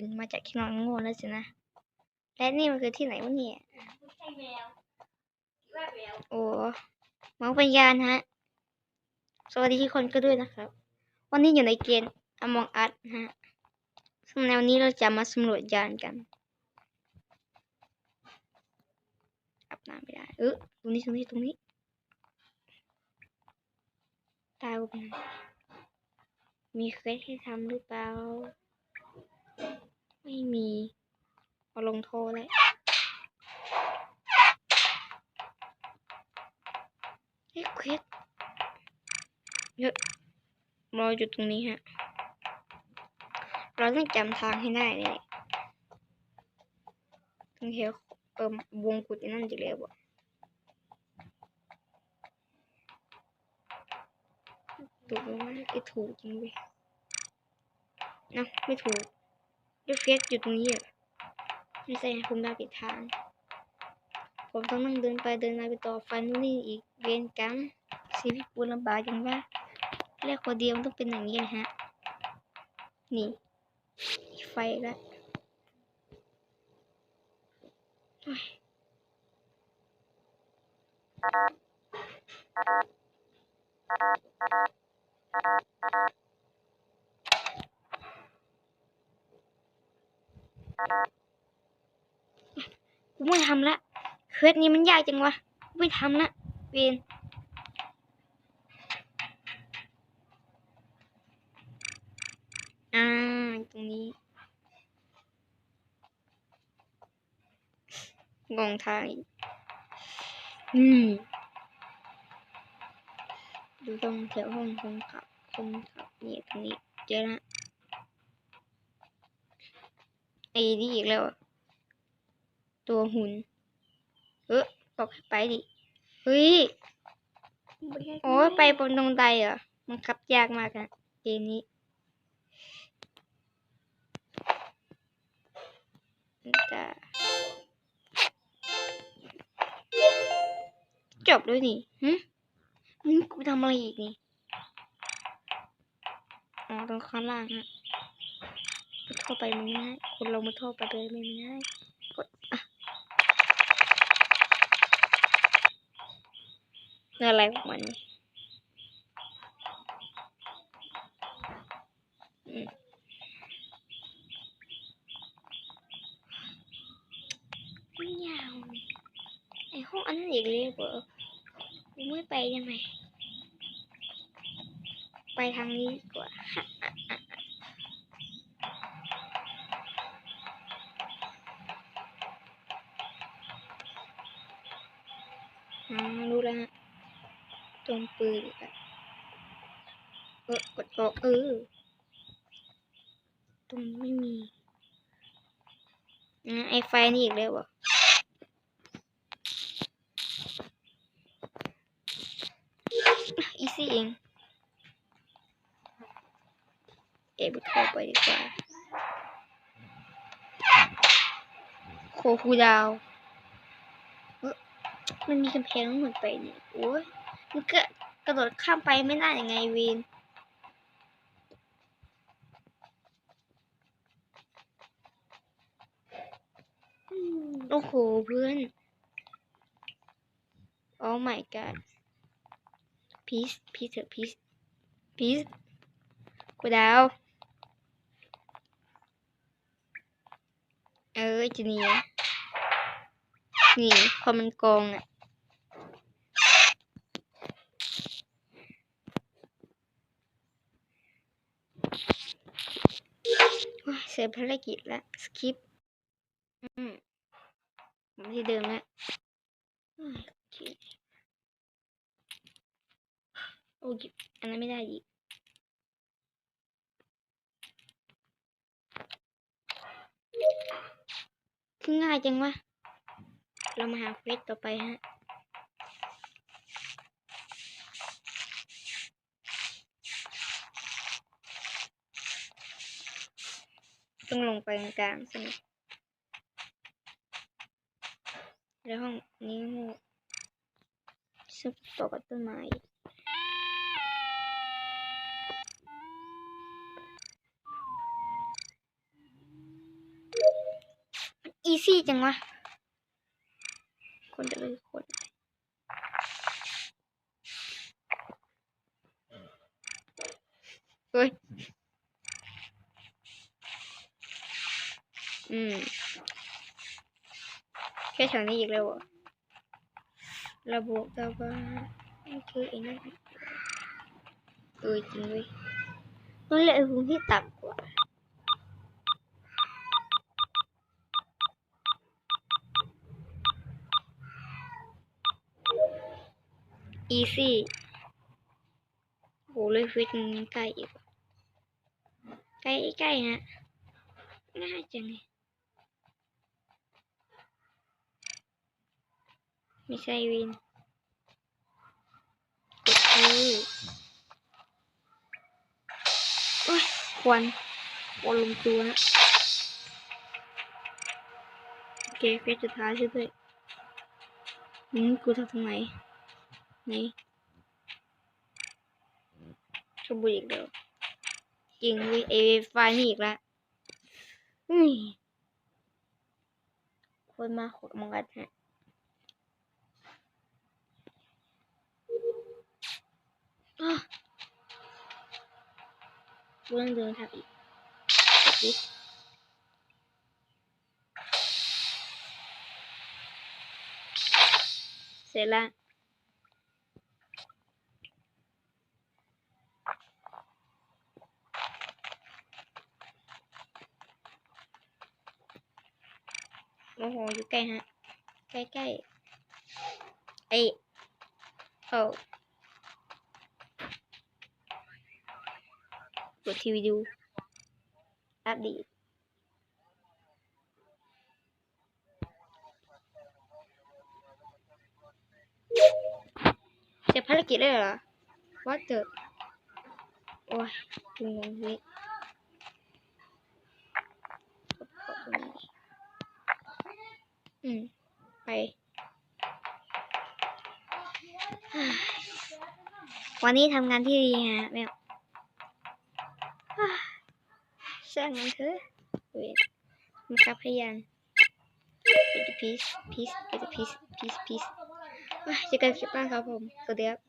ตื่นมาจากที่นอนง่วงแล้วสินะ และนี่มันคือที่ไหนวะเนี่ยโอ้มองปัญญาฮะ สวัสดีทุกคนก็ด้วยนะครับ วันนี้อยู่ในเกม Among Us นะฮะซึ่งในวันนี้เราจะมาสำรวจยานกันอาบน้ำไม่ได้ เออตรงนี้ ตรงนี้ ตรงนี้ ตายไปไหนมีเควสให้ทำหรือเปล่า ไม่มีเอาลงโทษเลยเฮ้ยเควสเยอะรออยู่ตรงนี้ฮะ เราต้องจำทางให้ได้เลยต้องเที่ยเปิมวงกุดนั่นจะเรียกว่าถูกไหมว่าไอ้ถูกจริงเว้ยเอ้าไม่ถูก ยวเฟสอยู่ตรงนี้อะไม่ใช่ผมได้ผิดทาง ผมต้องนั่งเดินไปเดินมาไปต่อไฟนู่นนี่อีกเวียนกรรมชีวิตกูลำบากจังวะแรกคนเดียวมันต้องเป็นอย่างนี้นะฮะ นี่ ไฟล้วโอ้ กูไม่ทำละเควสนี้มันยากจังวะกูไม่ทำละเวนอ่าตรงนี้งงทางอืมดูตรงแถวห้องคนขับคนขับเนี่ยตรงนี้เจอละ ไอ้นี่อีกแล้วอะตัวหุ่นเออบอกให้ไปดิเฮ้ยโอ้ยไปบนตรงใดเหรอมันขับยากมากอะเกมนี้จะจบด้วยนี่หึนี่กูทำอะไรอีกนี่ อ๋อตรงข้างล่างฮะมุด เข้าไปมันไม่ได้คนเรามุดเข้าไปเลยไม่ได้กดอะนี่อะไรของมันอืมไม่ยาวไอห้องอันนั้นอีกเลยเหรอกูไม่ไปยังไงไปทางนี้ดีกว่า อ๋อรู้แล้วฮะตรงปืนอีกอะเออกดออกเออ ตรงไม่มีอ่าไอไฟนี่อีกแล้วเหรออีซี่เองเอะบุเข้าไปดีกว่าโคคูดาว มันมีกำแพงต้องหมดไปนี่โอ้ยมันก็กระโดดข้ามไปไม่ได้ยังไงเวนโอ้โหเพื่อนโอ้ my god พีซพีซเถอะพีซพีซกูดาว เออจะหนีนะห นี่พอมันโกงอะโอ้ยเสร็จภารกิจแล้วสคิปอืมที่เดิมแล้วโอ้ยโอเคโอ้ยอันนั้นไม่ได้อีกคือง่ายจังวะ เรามาหาเควสต่อไปฮะต้องลงไปกลางๆใช่ไหมแล้วห้องนี้ซึ่งต่อกับต้นไม้อีซี่จังวะ คนจะเลยคนเฮ้ย อืม แค่แถวนี้อีกแล้วเหระบบต่ว่านคือไอ้นั่นเออจริงเว้ยนั่นแหละไอ้ภูมิที่ต่ำกว่า easy โหเลยฟิตมันใกล้อีก ใกล้ใกล้ฮะง่ายจังเลยไม่ใช่วินกดคือโอ้ยควันควันลงตัวนะโอเคเฟสสุดท้ายใช่วยด้วยอืมกูทำตรงไหน นชมบุรีอีกแล้วจริงเวิเอไฟล์นี่อีกแล้วอุ้ยคนมาขดมองกันฮะอ้าวกูต้องเดินทางอีกกดดิเสร็จแล้ว โอ้โหอยู่ใกล้ฮะ ใกล้ใกล้ๆไอเอ้กดทีวีดู อัปเดตเสร็จภารกิจได้เหรอ What the โอ้ยงงเว้ยกดตรงนี้ อืม ไป วันนี้ทำงานที่ดีฮะแมวช่างมันเถอะเวทมันกับพยานเป็นพีซพีซเป็นพีซพีซพีซเจอกันคลิปหน้าครับผม สวัสดีครับ